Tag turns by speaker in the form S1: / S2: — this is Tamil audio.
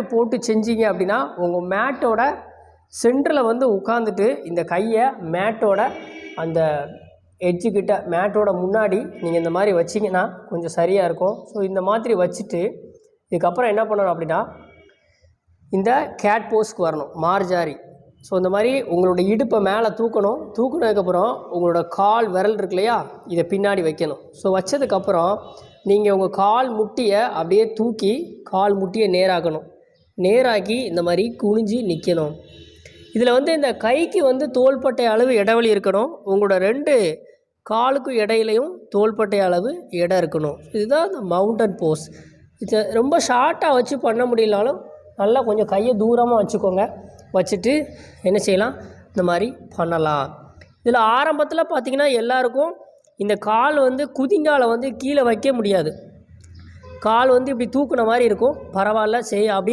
S1: மேட்டு போட்டு செஞ்சீங்க அப்படின்னா உங்கள் மேட்டோட சென்டரில் வந்து உட்காந்துட்டு இந்த கையை மேட்டோட அந்த எட்ஜுக்கிட்ட மேட்டோட முன்னாடி நீங்கள் இந்த மாதிரி வச்சிங்கன்னா கொஞ்சம் சரியாக இருக்கும். ஸோ இந்த மாதிரி வச்சுட்டு இதுக்கப்புறம் என்ன பண்ணணும் அப்படின்னா இந்த கேட் போஸ்க்கு வரணும் மார்ஜாரி. ஸோ இந்த மாதிரி உங்களோட இடுப்பை மேலே தூக்கணும். தூக்குனதுக்கப்புறம் உங்களோட கால் விரல் இருக்கு இல்லையா இதை பின்னாடி வைக்கணும். ஸோ வச்சதுக்கப்புறம் நீங்கள் உங்கள் கால் முட்டியை அப்படியே தூக்கி கால் முட்டியை நேராக்கணும். நேராக்கி இந்த மாதிரி குனிஞ்சு நிற்கணும் இதில் வந்து இந்த கைக்கு வந்து தோள்பட்டை அளவு இடைவெளி இருக்கணும். உங்களோட ரெண்டு காலுக்கும் இடையிலையும் தோள்பட்டை அளவு இடம் இருக்கணும். இதுதான் இந்த மவுண்டன் போஸ். இது ரொம்ப ஷார்ட்டாக வச்சு பண்ண முடியலனாலும் நல்லா கொஞ்சம் கையை தூரமாக வச்சுக்கோங்க. வச்சுட்டு என்ன செய்யலாம்? இந்த மாதிரி பண்ணலாம். இதில் ஆரம்பத்தில் பார்த்திங்கன்னா எல்லாருக்கும் இந்த கால் வந்து குதிங்கால வந்து கீழே வைக்க முடியாது. கால் வந்து இப்படி தூக்குன மாதிரி இருக்கும். பரவாயில்ல செய் அப்படியே